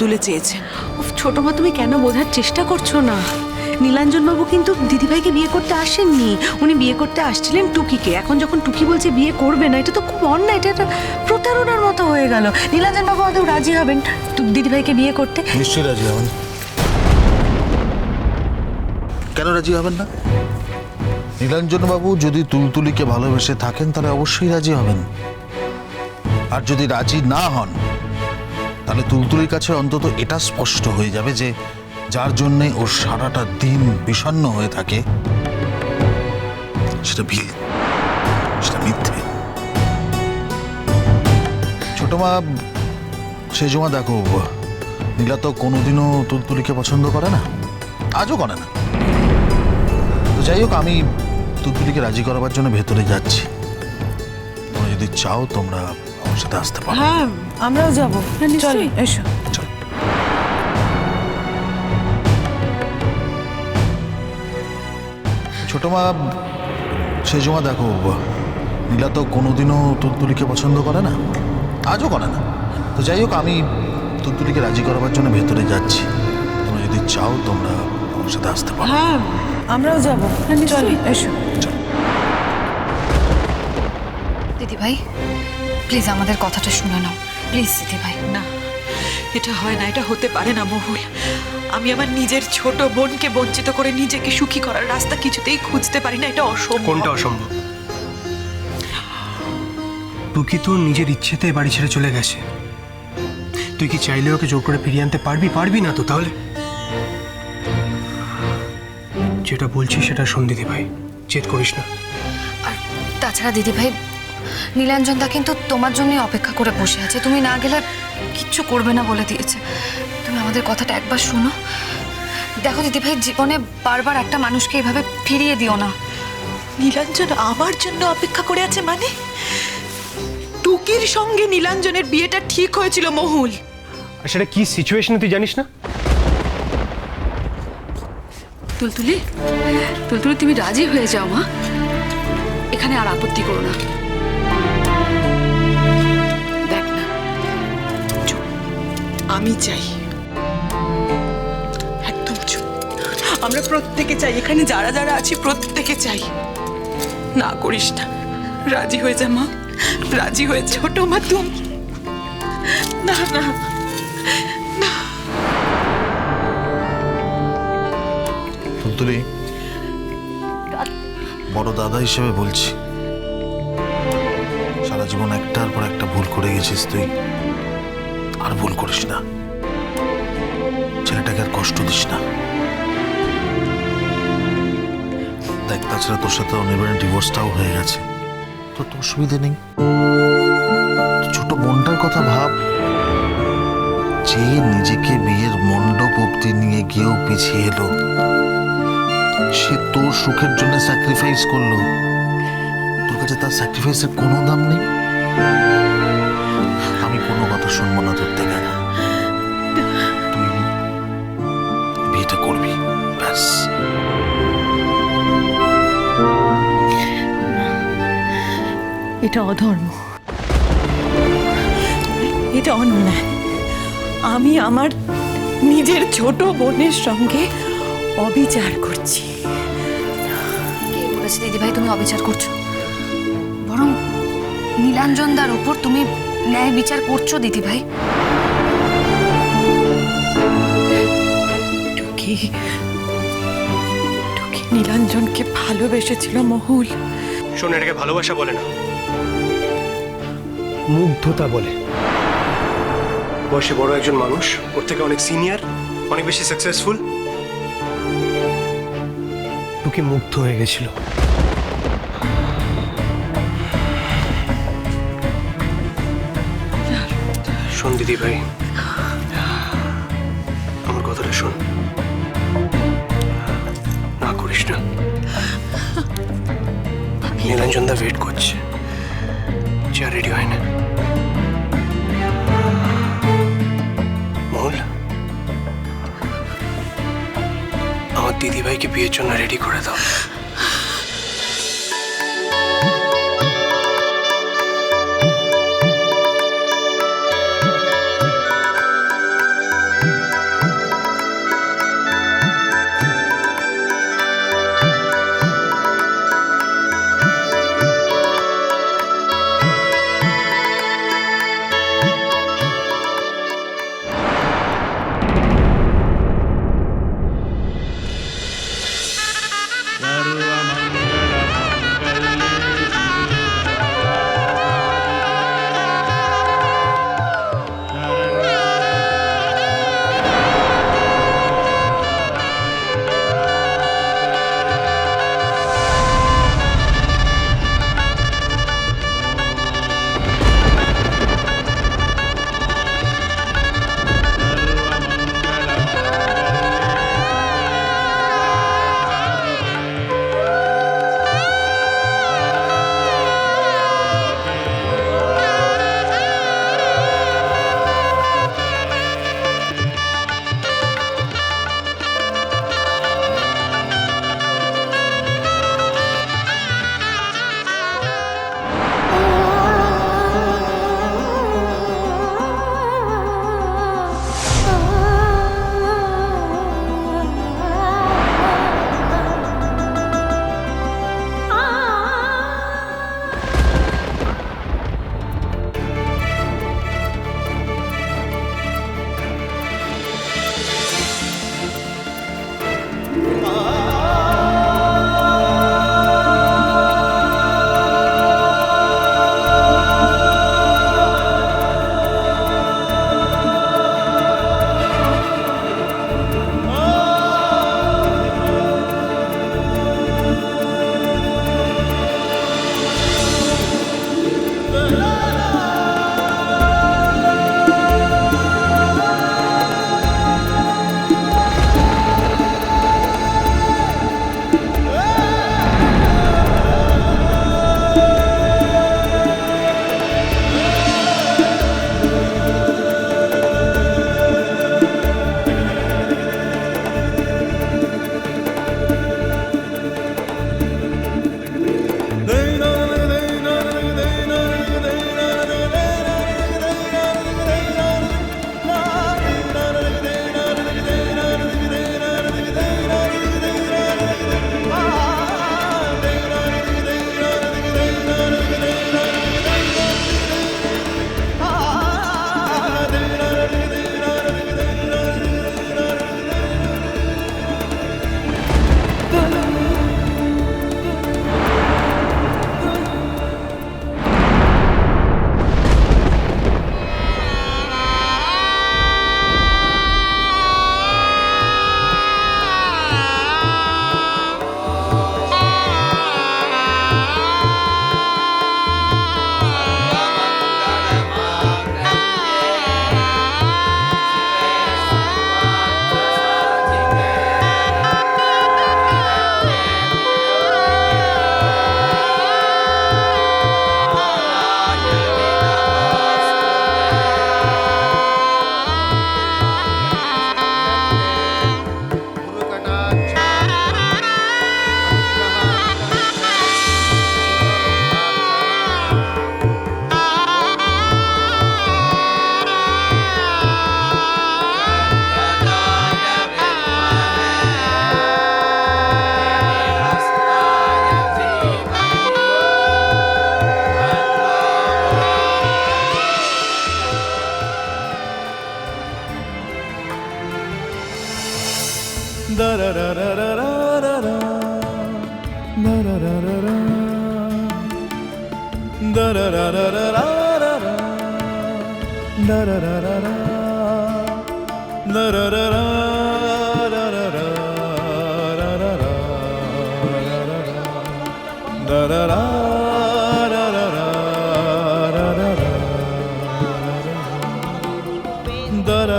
তুলে চেয়েছেন। ছোট মা, তুমি কেন বোঝার চেষ্টা করছ না? নীলাঞ্জন বাবু কিন্তু দিদিভাইকে বিয়ে করতে আসেননি। উনি বিয়ে করতে আসছিলেন টুকিকে। এখন যখন টুকি বলছে বিয়ে করবে না, এটা তো খুব অন্যায়, এটা একটা প্রতারণার মতো হয়ে গেল। নীলাঞ্জন বাবু আদৌ রাজি হবেন দিদিভাইকে বিয়ে করতে? নিশ্চয়ই রাজি হবেন। কেন রাজি হবেন না? নীলাঞ্জন বাবু যদি তুলতুলিকে ভালোবেসে থাকেন, তাহলে অবশ্যই রাজি হবেন। আর যদি রাজি না হন তাহলে তুলতুলির কাছে অন্তত এটা স্পষ্ট হয়ে যাবে যে যার জন্যে ওর সারাটা দিন বিষণ্ণ হয়ে থাকে, সেটা ভিল, সেটা মিথ্যে। ছোট মা সেই জমা দেখো নীলা তো কোনোদিনও তুলতুলিকে পছন্দ করে না, আজও করে না। তো যাই হোক, আমি তুলতুলিকে রাজি করাবার জন্য ভেতরে যাচ্ছি। তোমরা যদি চাও, তোমরা সাথে আসতে পারো। হ্যাঁ আমরাও যাব। চলো এসো। চলো। ছোট মা সেই জমা দেখো নীলা তো কোনোদিনও তুলতুলিকে পছন্দ করে না। আজও করে না। তো যাই হোক আমি তুলতুলিকে রাজি করাবার জন্য ভেতরে যাচ্ছি। তোমরা যদি চাও তোমরা আমার সাথে আসতে পারো। হ্যাঁ আমরাও যাব। চলো এসো। দিদিভাই প্লিজ আমাদের কথাটা শুনে নাও। প্লিজ দিদিভাই না এটা হয় না এটা হতে পারে না মহুল। আমি আমার নিজের ছোট বোনকে বঞ্চিত করে নিজেকে সুখী করার রাস্তা কিছুতেই খুঁজতে পারি না এটা অসম্ভব। কোনটা অসম্ভব? টুকি তো নিজের ইচ্ছেতে বাড়ি ছেড়ে চলে গেছে। তুই কি চাইলে ওকে জোর করে ফিরিয়ে আনতে পারবি পারবি না তো তাহলে? যেটা বলছি সেটা শোন দিদি ভাই জেদ করিস না। আর তাছাড়া দিদিভাই নীলাঞ্জনদা কিন্তু তোমার জন্যই অপেক্ষা করে বসে আছে। তুমি না গেলে কিচ্ছু করবে না বলে দিয়েছে। তুমি আমাদের কথাটা একবার শোনো। দেখো দিদিভাই জীবনে বারবার একটা মানুষকে এইভাবে ফিরিয়ে দিও না। নীলাঞ্জন আমার জন্য অপেক্ষা করে আছে মানে? টুকির সঙ্গে নীলাঞ্জনের বিয়েটা ঠিক হয়েছিল মহুল। আর সেটা কি সিচুয়েশনে তুই জানিস না? তুলতুলি তুলতুলি তুমি রাজি হয়ে যাও মা। এখানে আর আপত্তি করো না। আমি চাই। একদম চুপ। আমরা প্রত্যেকে চাই, এখানে যারা যারা আছি, প্রত্যেকে চাই। না করিস না। রাজি হয়ে যা, মা। রাজি হয়ে ছোট মা তুমি না না। বড় দাদা হিসেবে বলছি। সারা জীবন একটার পর একটা ভুল করে গেছিস তুই। আর ভুল করিস না। ছেলেটাকে আর কষ্ট দিস না। দেখ, তাছাড়া তোর সাথে অনির্বাণের ডিভোর্সটাও হয়ে গেছে। তো তোর অসুবিধে নেই। ছোট বোনটার কথা ভাব। যে নিজেকে বিয়ের মণ্ডপ অব্দি নিয়ে গিয়েও পিছিয়ে এলো, সে তোর সুখের জন্য স্যাক্রিফাইস করল। তোর কাছে তার স্যাক্রিফাইসের কোনো দাম নেই। কথা শুনব না তোর থেকে। না তুই বিয়েটা করবি ব্যাস। এটা অধর্ম। এটা অন্যায়। আমি আমার নিজের ছোট বোনের সঙ্গে অবিচার করছি। কে বলেছে দিদিভাই তুমি অবিচার করছ? বরং নীলাঞ্জনদার উপর তুমি ন্যায় বিচার করছ দিদিভাই? টুকি টুকি নীলাঞ্জনকে ভালোবেসেছিল মহুল। শোন এটাকে ভালোবাসা বলে না। মুগ্ধতা বলে। বয়সে বড় একজন মানুষ ওর থেকে অনেক সিনিয়র অনেক বেশি সাকসেসফুল টুকি মুগ্ধ হয়ে গেছিল। শোন, দিদি ভাই। আমার কথাটা শোন। না করিস না। নীলাঞ্জন দা ওয়েট করছে। চেয়ার রেডি হয় না। মহুল, আমার দিদিভাইকে বিয়ের জন্য রেডি করে দাও।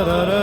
da da da.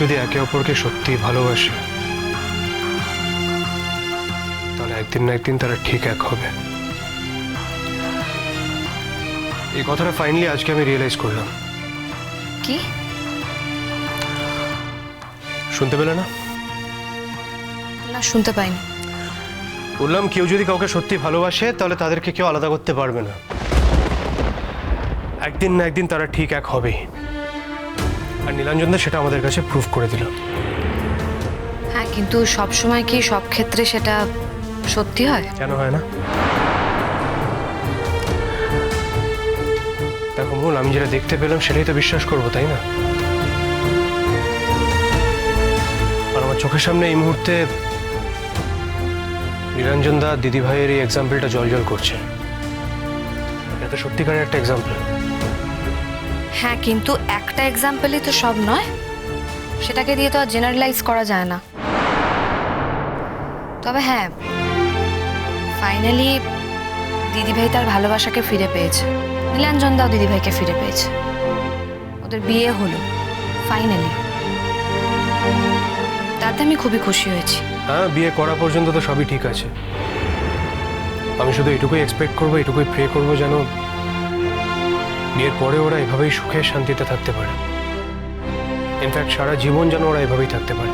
যদি একে অপরকে সত্যি ভালোবাসে তাহলে একদিন না একদিন তারা ঠিক এক হবে। এই কথাটা ফাইনালি আজকে আমি রিয়েলাইজ করলাম। কি? শুনতে পেলে না? না শুনতে পাইনি। বললাম কেউ যদি কাউকে সত্যি ভালোবাসে তাহলে তাদেরকে কেউ আলাদা করতে পারবে না। একদিন না একদিন তারা ঠিক এক হবেই। আর নীলাঞ্জনদা সেটা আমাদের কাছে প্রুফ করে দিল। হ্যাঁ কিন্তু সব সময় কি সব ক্ষেত্রে সেটা সত্যি হয়? কেন হয় না? দেখো মূল আমি যেটা দেখতে পেলাম সেটাই তো বিশ্বাস করব তাই না? আর আমার চোখের সামনে এই মুহূর্তে নিরঞ্জন দা দিদি ভাইয়ের এই এক্সাম্পলটা জল জল করছে। এটা সত্যিকারের একটা এক্সাম্পল হ্যাঁ কিন্তু একটা এক্সাম্পলই তো সব নয়। সেটাকে দিয়ে তো আর জেনারেলাইজ করা যায় না। তবে হ্যাঁ ফাইনালি দিদিভাই তার ভালোবাসাকে ফিরে পেয়েছে। নীলাঞ্জন দাও দিদিভাইকে ফিরে পেয়েছে। ওদের বিয়ে হলো ফাইনালি তাতে আমি খুবই খুশি হয়েছি। হ্যাঁ বিয়ে করা পর্যন্ত তো সবই ঠিক আছে। আমি শুধু এটুকুই এক্সপেক্ট করব এটুকুই প্রে করব যেন বিয়ের পরে ওরা এভাবেই সুখে শান্তিতে থাকতে পারে। ইনফ্যাক্ট সারা জীবন যেন ওরা এভাবেই থাকতে পারে।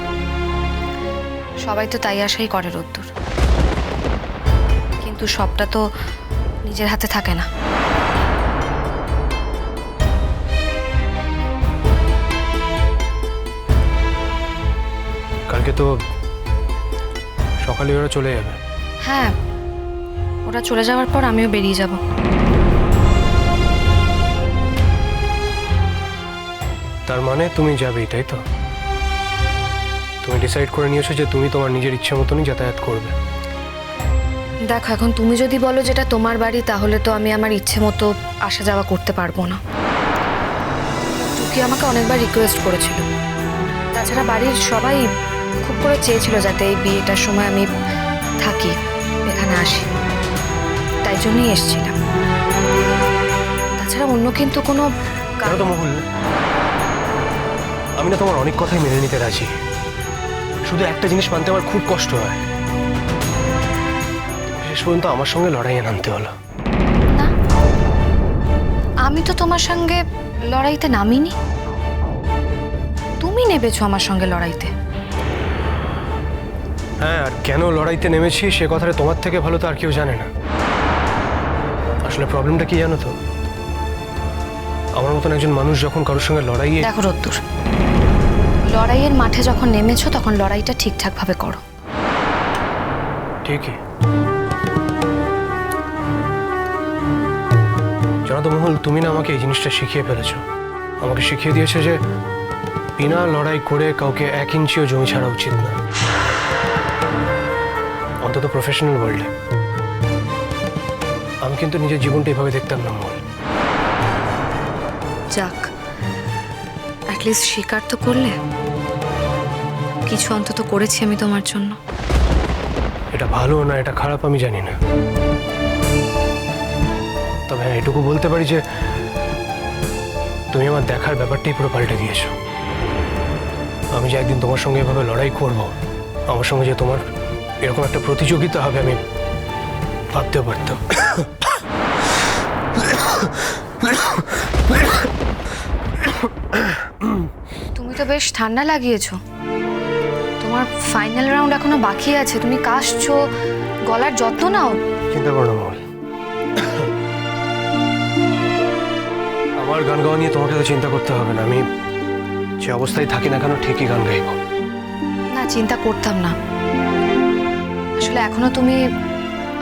সবাই তো তাই আশাই করে রোদ্দুর। কিন্তু সবটা তো নিজের হাতে থাকে না। কালকে তো সকালে ওরা চলে যাবে। হ্যাঁ ওরা চলে যাওয়ার পর আমিও বেরিয়ে যাব। তার মানে তুমি যাবেই তাই তো? তুমি ডিসাইড করে নিয়েছো যে তুমি তোমার নিজের ইচ্ছে মতনই যাতায়াত করবে। দেখো এখন তুমি যদি বলো যেটা তোমার বাড়ি তাহলে তো আমি আমার ইচ্ছে মতো আসা যাওয়া করতে পারব না। টুকি আমাকে অনেকবার রিকোয়েস্ট করেছিল। তাছাড়া বাড়ির সবাই খুব করে চেয়েছিল যাতে এই বিয়েটার সময় আমি থাকি এখানে আসি। তাই জন্যই এসেছিলাম। তাছাড়া অন্য কিন্তু কোনো কেন কারণ তো মহুল। আমি না তোমার অনেক কথাই মেনে নিতে রাজি। শুধু একটা জিনিস মানতে আমার খুব কষ্ট হয়। শেষ পর্যন্ত আমার সঙ্গে লড়াইয়ে নামতে হলো। না? আমি তো তোমার সঙ্গে লড়াইতে নামিনি। তুমি নেবেছো আমার সঙ্গে লড়াইতে। হ্যাঁ আর কেন লড়াইতে নেমেছি সে কথাটা তোমার থেকে ভালো তো আর কেউ জানে না। আসলে প্রবলেমটা কি জানো তো? আমার মতন একজন মানুষ যখন কারোর সঙ্গে লড়াইয়ে দেখো রোদ্দুর। লড়াইয়ের মাঠে যখন নেমেছো তখন লড়াইটা ঠিকঠাকভাবে করো। ঠিকই। জানো তো মহুল তুমি না আমাকে এই জিনিসটা শিখিয়ে ফেলেছো। আমাকে শিখিয়ে দিয়েছে যে বিনা লড়াই করে কাউকে এক ইঞ্চিও জমি ছাড়া উচিত না। অন্তত প্রফেশনাল ওয়ার্ল্ডে আমি কিন্তু নিজের জীবনটা এভাবে দেখতাম না মহুল। যাক অ্যাটলিস্ট স্বীকার তো করলে। কিছু অন্তত করেছি আমি তোমার জন্য। এটা ভালো না, এটা খারাপ আমি জানি না। তবে হ্যাঁ এটুকু বলতে পারি যে, তুমি আমার দেখার ব্যাপারটাই পুরো পাল্টে দিয়েছ। আমি যে একদিন তোমার সঙ্গে এভাবে লড়াই করব, আমার সঙ্গে যে তোমার এরকম একটা প্রতিযোগিতা হবে, আমি ভাবতেও পারতাম। তুমি তো বেশ ঠান্ডা লাগিয়েছো। তোমার ফাইনাল রাউন্ড এখনও বাকি আছে। তুমি কাশছো গলার যত্ন নাও। চিন্তা করো না আমার গান গাওয়া নিয়ে তোমাকে তো চিন্তা করতে হবে না। আমি যে অবস্থায় থাকি না কেন ঠিকই গান গাইবো। না চিন্তা করতাম না। আসলে এখনও তুমি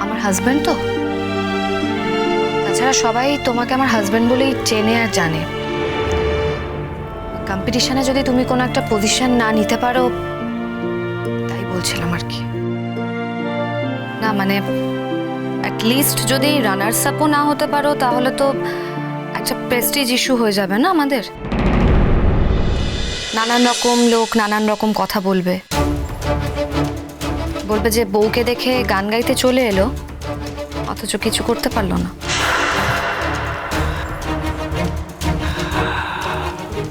আমার হাজবেন্ড তো? তাছাড়া সবাই তোমাকে আমার হাজবেন্ড বলেই চেনে আর জানে। কম্পিটিশনে যদি তুমি কোনো একটা পজিশন না নিতে পারো, তাই বলছিলাম আর কি। না মানে লিস্ট যদি রানার্স আপও না হতে পারো, তাহলে তো একটা প্রেস্টিজ ইস্যু হয়ে যাবে না আমাদের? নানান রকম লোক নানান রকম কথা বলবে। বলবে যে বউকে দেখে গান গাইতে চলে এলো, অথচ কিছু করতে পারল না।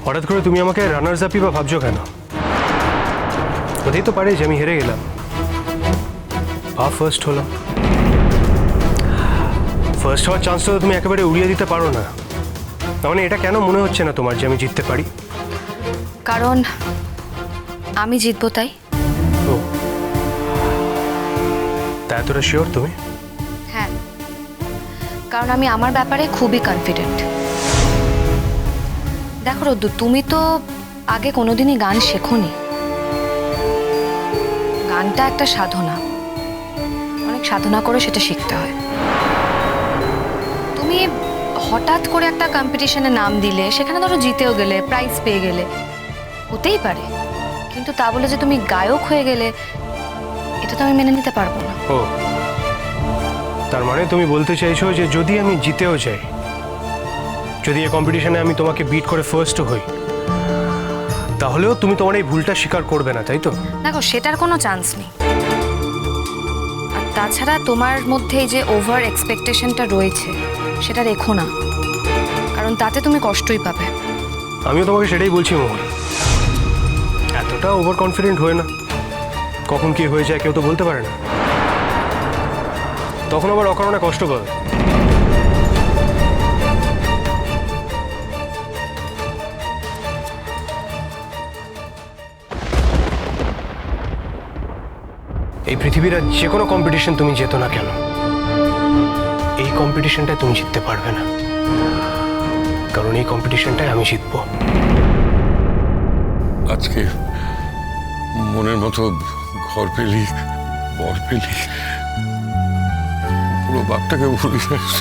হঠাৎ করে তুমি আমাকে রানার্স আপই বা ভাবছ কেন? হতেই তো পারে যে আমি হেরে গেলাম। বা ফার্স্ট হলাম। ফার্স্ট হওয়ার চান্স তো তুমি একেবারে উড়িয়ে দিতে পারো না। মানে এটা কেন মনে হচ্ছে না তোমার যে আমি জিততে পারি? কারণ আমি জিতবো তাই। ও। তা এতটা শিওর তুমি? হ্যাঁ। কারণ আমি আমার ব্যাপারে খুবই কনফিডেন্ট দেখো রদ্দু, তুমি তো আগে কোনোদিনই গান শেখোনি। গানটা একটা সাধনা। অনেক সাধনা করে সেটা শিখতে হয়। তুমি হঠাৎ করে একটা কম্পিটিশনে নাম দিলে, সেখানে ধরো জিতেও গেলে প্রাইজ পেয়ে গেলে, হতেই পারে। কিন্তু তা বলে যে তুমি গায়ক হয়ে গেলে, এটা তো আমি মেনে নিতে পারব না। ও, তার মানে তুমি বলতে চাইছো যে যদি আমি জিতেও যাই যদি এই কম্পিটিশনে আমি তোমাকে বিট করে ফার্স্ট হই তাহলেও তুমি তোমার এই ভুলটা স্বীকার করবে না তাই তো? দেখো সেটার কোনো চান্স নেই। আর তাছাড়া তোমার মধ্যে এই যে ওভার এক্সপেকটেশনটা রয়েছে সেটা রেখো না। কারণ তাতে তুমি কষ্টই পাবে। আমিও তোমাকে সেটাই বলছি মোহন। এতটা ওভার কনফিডেন্ট হয়ে না। কখন কি হয়ে যায় কেউ তো বলতে পারে না। তখন আবার অকারণে কষ্ট পাবে। এই পৃথিবীর আর যে কোনো কম্পিটিশন তুমি যেত না কেন? এই কম্পিটিশনটায় তুমি জিততে পারবে না। কারণ এই কম্পিটিশনটায় আমি জিতবো। আজকে মনের মতো ঘর পেলি বর পেলি পুরো বাপটাকে ভুলে যাচ্ছ।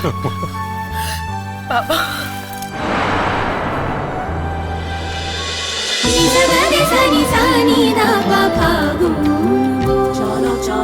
চলো